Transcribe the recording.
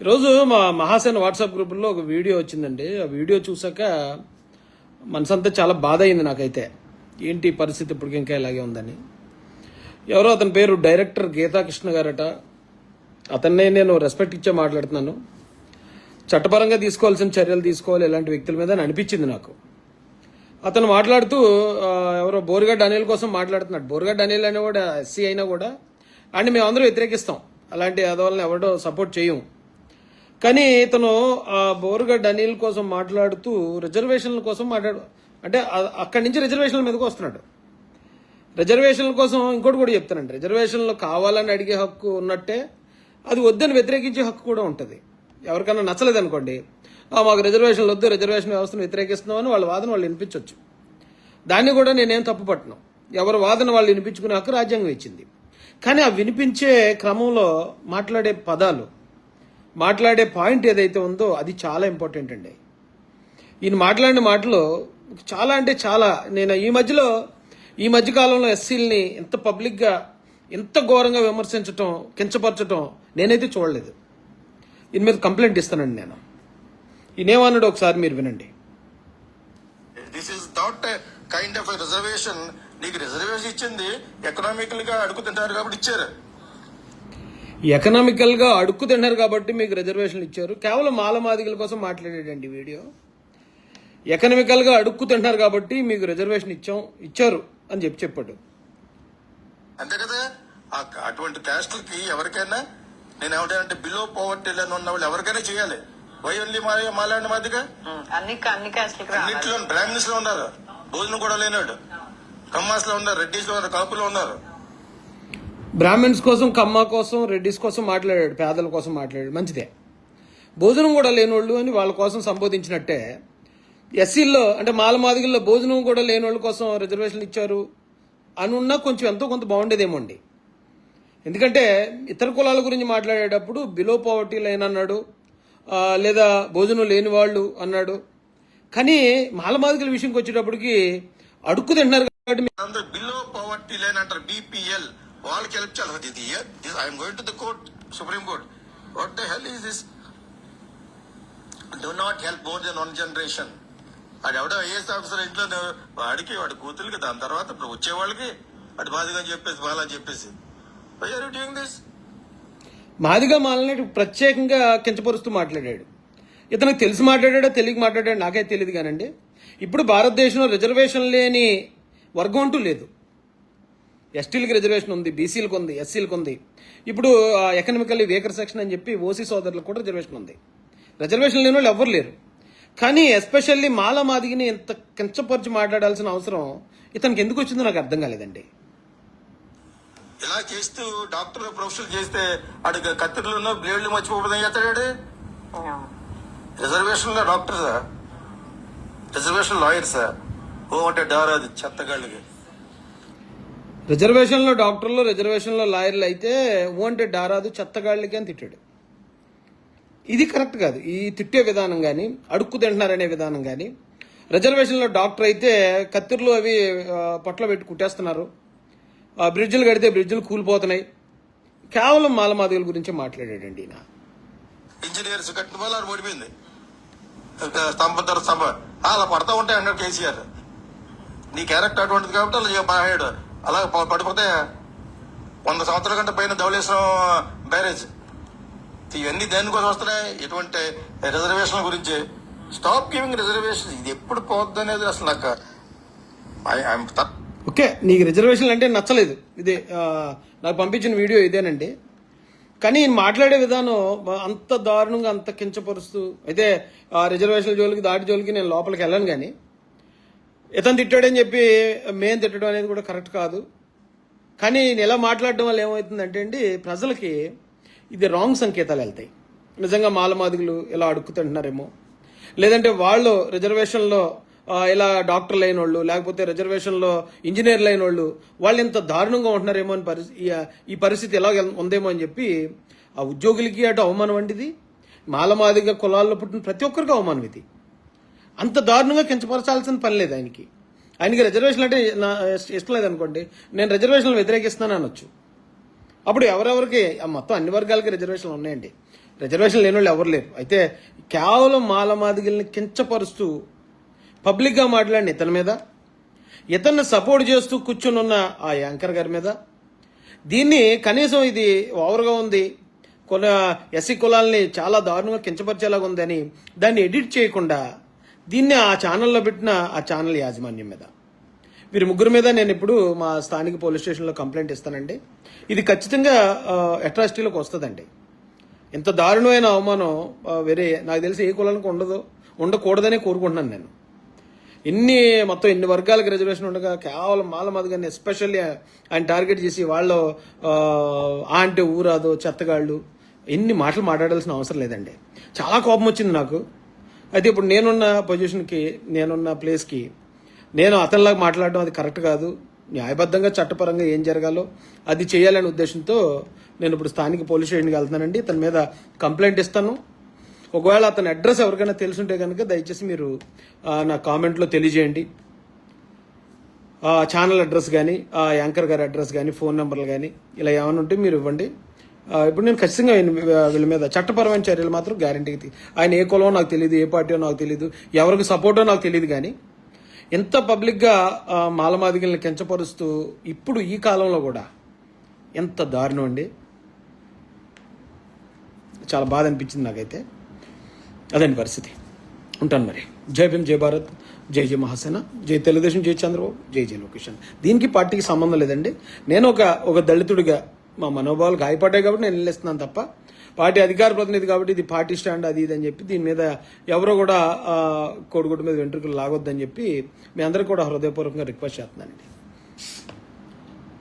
ఈరోజు మా మహాసేన వాట్సాప్ గ్రూపుల్లో ఒక వీడియో వచ్చిందండి. ఆ వీడియో చూసాక మనసంతా చాలా బాధ అయింది నాకైతే. ఏంటి పరిస్థితి ఇప్పటికి ఇంకా ఇలాగే ఉందని. ఎవరో అతని పేరు డైరెక్టర్ గీతాకృష్ణ గారట. అతన్నే నేను రెస్పెక్ట్ ఇచ్చే మాట్లాడుతున్నాను. చట్టపరంగా తీసుకోవాల్సిన చర్యలు తీసుకోవాలి ఇలాంటి వ్యక్తుల మీద అనిపించింది నాకు. అతను మాట్లాడుతూ ఎవరో బోరుగడ్డ అనిల్ కోసం మాట్లాడుతున్నాడు. బోరుగడ్డ అనిల్ అనే కూడా ఎస్సీ అయినా కూడా. అండ్ మేము అందరూ వ్యతిరేకిస్తాం. అలాంటి అదవలన ఎవరో సపోర్ట్ చేయం. కానీ ఇతను ఆ బోరుగడ్డ అనిల్ కోసం మాట్లాడుతూ రిజర్వేషన్ల కోసం మాట్లాడు అంటే అక్కడి నుంచి రిజర్వేషన్ల మీదకి వస్తున్నాడు. రిజర్వేషన్ల కోసం ఇంకోటి కూడా చెప్తానండి. రిజర్వేషన్లు కావాలని అడిగే హక్కు ఉన్నట్టే అది వద్దని వ్యతిరేకించే హక్కు కూడా ఉంటుంది. ఎవరికైనా నచ్చలేదు అనుకోండి "ఆ, మాకు రిజర్వేషన్లు వద్దు రిజర్వేషన్ వ్యవస్థను వ్యతిరేకిస్తున్నామని వాళ్ళ వాదన వాళ్ళు వినిపించవచ్చు దాన్ని కూడా నేనేం తప్పు పట్టను ఎవరి వాదన వాళ్ళు వినిపించుకునే హక్కు రాజ్యాంగం ఇచ్చింది. కానీ ఆ వినిపించే క్రమంలో మాట్లాడే పదాలు మాట్లాడే పాయింట్ ఏదైతే ఉందో అది చాలా ఇంపార్టెంట్ అండి. ఈయన మాట్లాడిన మాటలు చాలా అంటే చాలా నేను ఈ మధ్యలో ఈ మధ్యకాలంలో ఎస్సీలని ఇంత పబ్లిక్గా ఇంత ఘోరంగా విమర్శించటం కించపరచటం నేనైతే చూడలేదు. ఈయన మీద కంప్లైంట్ ఇస్తానండి నేను. ఈయనేమన్నాడు ఒకసారి మీరు వినండి. This is not kind of reservation నీకు రిజర్వేషన్ ఇచ్చింది ఎకనామికల్గా అడుగుతుంటారు కాబట్టి ఇచ్చారు. ఎకనామికల్గా అడుక్కు తిన్నారు కాబట్టి మీకు రిజర్వేషన్లు ఇచ్చారు. కేవలం మాలమాదిగల కోసం మాట్లాడాడండి ఈ వీడియో. ఎకనామికల్గా అడుక్కు తింటున్నారు కాబట్టి మీకు రిజర్వేషన్ ఇచ్చాం ఇచ్చారు అని చెప్పి చెప్పాడు. అంతే కదా? ఆ- అటువంటి క్యాస్ట్లకి ఎవరికైనా నేను ఏమంటానంటే బిలో పవర్టీ లైన్ ఉన్న వాళ్ళు ఎవరికైనా చేయాలి. వై ఓన్లీ మాలాంటి మాదిగా అన్నింటిలో బ్రాహ్మిన్స్లో ఉన్నారు. భోజనం కూడా లేనాడు కమ్మాస్లో ఉన్నారు రెడ్డిస్లో ఉన్నారు కాపులో ఉన్నారు. బ్రాహ్మిన్స్ కోసం కమ్మ కోసం రెడ్డిస్ కోసం మాట్లాడాడు పేదల కోసం మాట్లాడాడు. మంచిదే. భోజనం కూడా లేనోళ్ళు అని వాళ్ళ కోసం సంబోధించినట్టే ఎస్సీల్లో అంటే మాలమాదిగల్లో భోజనం కూడా లేనోళ్ళ కోసం రిజర్వేషన్లు ఇచ్చారు అని ఉన్నా కొంచెం ఎంతో కొంత బాగుండేదేమో అండి. ఎందుకంటే ఇతర కులాల గురించి మాట్లాడేటప్పుడు బిలో పవర్టీ లైన్ అన్నాడు లేదా భోజనం లేని వాళ్ళు అన్నాడు. కానీ మాలమాదికల విషయంకి వచ్చేటప్పటికి అడుక్కు తింటున్నారు కాబట్టి అందరూ బిలో పవర్టీ లైన్ అంటారు బీపీఎల్ వాళ్ళకి హెల్ప్ చేయాలి ఇది I'm going to the court supreme court. What the hell is this? Do not help more than one generation. అది ఎవడో ఐఏఎస్ ఆఫీసర్ ఇంట్లో వాడికి వాడి కూతురికి దాని తర్వాత ఇప్పుడు వచ్చేవాళ్ళకి అటు బాధగా చెప్పేసి బాగా చెప్పేసి. వై ఆర్ డూయింగ్ దిస్ మాదిగా మాలని ప్రత్యేకంగా కించపరుస్తూ మాట్లాడాడు. ఇతనికి తెలిసి మాట్లాడాడో తెలియక మాట్లాడాడు నాకైతే తెలియదు కానండి. ఇప్పుడు భారతదేశంలో రిజర్వేషన్ లేని వర్గం అంటూ లేదు. ఎస్టీలకు రిజర్వేషన్ ఉంది బీసీలకు ఉంది ఎస్సీలకు ఉంది. ఇప్పుడు ఎకనామికల్లీ వేకర్ సెక్షన్ అని చెప్పి ఓసీ సోదరులకు కూడా రిజర్వేషన్ ఉంది. రిజర్వేషన్ లేని వాళ్ళు ఎవ్వరు లేరు. కానీ ఎస్పెషల్లీ మాల మాదిగిని ఇంత కించపరిచి మాట్లాడాల్సిన అవసరం ఇతనికి ఎందుకు వచ్చిందో నాకు అర్థం కాలేదండి. ఇలా చేస్తూ డాక్టర్ ప్రొఫెషనల్ చేస్తే అడిగి కత్తిర్లు బ్లేడ్లు మర్చిపోవడం చేస్తాడు రిజర్వేషన్లో doctor sir. Reservation lawyer sir. ఓ అంటే డార్ అది చెత్తగాళ్ళకి రిజర్వేషన్లో డాక్టర్లు రిజర్వేషన్లో లాయర్లు అయితే ఊ డారాదు చెత్తగాళ్ళకి అని తిట్టాడు. ఇది కరెక్ట్ కాదు. ఈ తిట్టే విధానం కానీ అడుక్కు తింటున్నారనే విధానం కానీ రిజర్వేషన్లో డాక్టర్ అయితే కత్తిర్లు అవి పొట్ల పెట్టి కుట్టేస్తున్నారు. ఆ, బ్రిడ్జిలు కడితే బ్రిడ్జిలు కూలిపోతున్నాయి. కేవలం మాలమాదిగల గురించి మాట్లాడాడండి ఈయన. ఇంజనీర్స్ కట్టిన వల్ల ఓడిపోయింది స్తంభ స్తంభం ధర స్తంభ. అలా పడతా ఉంటాయి అన్నాడు కేసీఆర్. నీ క్యారెక్టర్ అటువంటిది కాబట్టి అలా బాగా అలా ప- పడిపోతే వంద సంవత్సరాల కంటే పైన ధవళేశ్వరం బ్యారేజ్. ఇవన్నీ దేనికోసం వస్తున్నాయి? ఎటువంటి రిజర్వేషన్ గురించి. స్టాప్ గివింగ్ రిజర్వేషన్ ఇది ఎప్పుడు పోద్దు అనేది అసలు నాకు ఓకే నీకు రిజర్వేషన్లు అంటే నచ్చలేదు. ఇదే నాకు పంపించిన వీడియో ఇదేనండి. కానీ మాట్లాడే విధానం అంత దారుణంగా అంత కించపరుస్తూ అయితే ఆ రిజర్వేషన్ల జోలికి దాటి జోలికి నేను లోపలికి వెళ్ళను కానీ ఇతను తిట్టాడని చెప్పి మేము తిట్టడం అనేది కూడా కరెక్ట్ కాదు. కానీ నేను ఎలా మాట్లాడడం వల్ల ఏమవుతుందంటే అండి ప్రజలకి ఇది రాంగ్ సంకేతాలు వెళ్తాయి. నిజంగా మాలమాదిగులు ఇలా అడుక్కుతుంటున్నారేమో. లేదంటే వాళ్ళు రిజర్వేషన్లో ఇలా డాక్టర్లు అయిన వాళ్ళు లేకపోతే రిజర్వేషన్లో ఇంజనీర్లు అయిన వాళ్ళు వాళ్ళు ఇంత దారుణంగా ఉంటున్నారేమో అని పరిస్థితి ఈ పరిస్థితి ఎలా ఉందేమో అని చెప్పి ఆ ఉద్యోగులకి అటు అవమానం వంటిది మాలమాదిగా కులాల్లో పుట్టిన ప్రతి ఒక్కరికి అవమానం ఇది. అంత దారుణంగా కించపరచాల్సిన పని లేదు ఆయనకి. ఆయనకి రిజర్వేషన్ అంటే నా ఇష్టం లేదనుకోండి నేను రిజర్వేషన్లు వ్యతిరేకిస్తున్నాను అనొచ్చు. అప్పుడు ఎవరెవరికి ఆ మొత్తం అన్ని వర్గాలకి రిజర్వేషన్లు ఉన్నాయండి. రిజర్వేషన్ లేని వాళ్ళు ఎవరు లేరు. అయితే కేవలం మాలమాదిగల్ని కించపరుస్తూ పబ్లిక్గా మాట్లాడిన ఇతని మీద ఇతన్ని సపోర్ట్ చేస్తూ కూర్చుని ఉన్న ఆ యాంకర్ గారి మీద దీన్ని కనీసం ఇది ఓవర్గా ఉంది కొన్ని ఎస్సీ కులాల్ని చాలా దారుణంగా కించపరిచేలాగా ఉందని దాన్ని ఎడిట్ చేయకుండా దీన్ని ఆ ఛానల్లో పెట్టిన ఆ ఛానల్ యాజమాన్యం మీద. వీరి ముగ్గురు మీద నేను ఇప్పుడు మా స్థానిక పోలీస్ స్టేషన్లో కంప్లైంట్ ఇస్తానండి. ఇది ఖచ్చితంగా అట్రాసిటీలోకి వస్తుందండి. ఇంత దారుణమైన అవమానం వేరే నాకు తెలిసి ఏ కులానికి ఉండదు ఉండకూడదనే కోరుకుంటున్నాను నేను. ఎన్ని మొత్తం ఎన్ని వర్గాలకు రిజర్వేషన్ ఉండగా కేవలం మాల మదగాన్ని ఎస్పెషల్లీ ఆయన టార్గెట్ చేసి వాళ్ళు ఆ, అంటే ఊరాదో చెత్తగాళ్ళు ఎన్ని మాటలు మాట్లాడాల్సిన అవసరం లేదండి. చాలా కోపం వచ్చింది నాకు. అయితే ఇప్పుడు నేనున్న పొజిషన్కి నేనున్న ప్లేస్కి నేను అతనిలాగా మాట్లాడడం అది కరెక్ట్ కాదు. న్యాయబద్ధంగా చట్టపరంగా ఏం జరగాలో అది చేయాలనే ఉద్దేశంతో నేను ఇప్పుడు స్థానిక పోలీస్ స్టేషన్కి వెళ్తున్నానండి. తన మీద కంప్లైంట్ ఇస్తాను. ఒకవేళ అతని అడ్రస్ ఎవరికైనా తెలుసుంటే కనుక దయచేసి మీరు నా కామెంట్లో తెలియజేయండి. ఛానల్ అడ్రస్ కానీ ఆ యాంకర్ గారి అడ్రస్ కానీ ఫోన్ నెంబర్లు కానీ ఇలా ఏమైనా ఉంటే మీరు ఇవ్వండి. ఇప్పుడు నేను ఖచ్చితంగా వీళ్ళ మీద చట్టపరమైన చర్యలు మాత్రం గ్యారంటీకి ఆయన ఏ కులమో నాకు తెలియదు ఏ పార్టీయో నాకు తెలియదు ఎవరికి సపోర్టో నాకు తెలియదు కానీ ఎంత పబ్లిక్గా మాలమాదిగల్ని కించపరుస్తూ ఇప్పుడు ఈ కాలంలో కూడా ఎంత దారుణం అండి. చాలా బాధ అనిపించింది నాకైతే. అదండి పరిస్థితి. ఉంటాను మరి. జై భీమ్ జై భారత్ జై జై మహాసేన జై తెలుగుదేశం జై చంద్రబాబు జై జై లోకేషన్ దీనికి పార్టీకి సంబంధం లేదండి. నేను ఒక ఒక దళితుడిగా మా మనోభావాలు గాయపడ్డాయి కాబట్టి నేను నిలిస్తున్నాను తప్ప. పార్టీ అధికార ప్రతినిధి కాబట్టి ఇది పార్టీ స్టాండ్ అది ఇది అని చెప్పి దీని మీద ఎవరో కూడా కోడిగుడ్డు మీద వెంట్రుకలు లాగొద్దని చెప్పి మీ అందరికీ కూడా హృదయపూర్వకంగా రిక్వెస్ట్ చేస్తున్నానండి.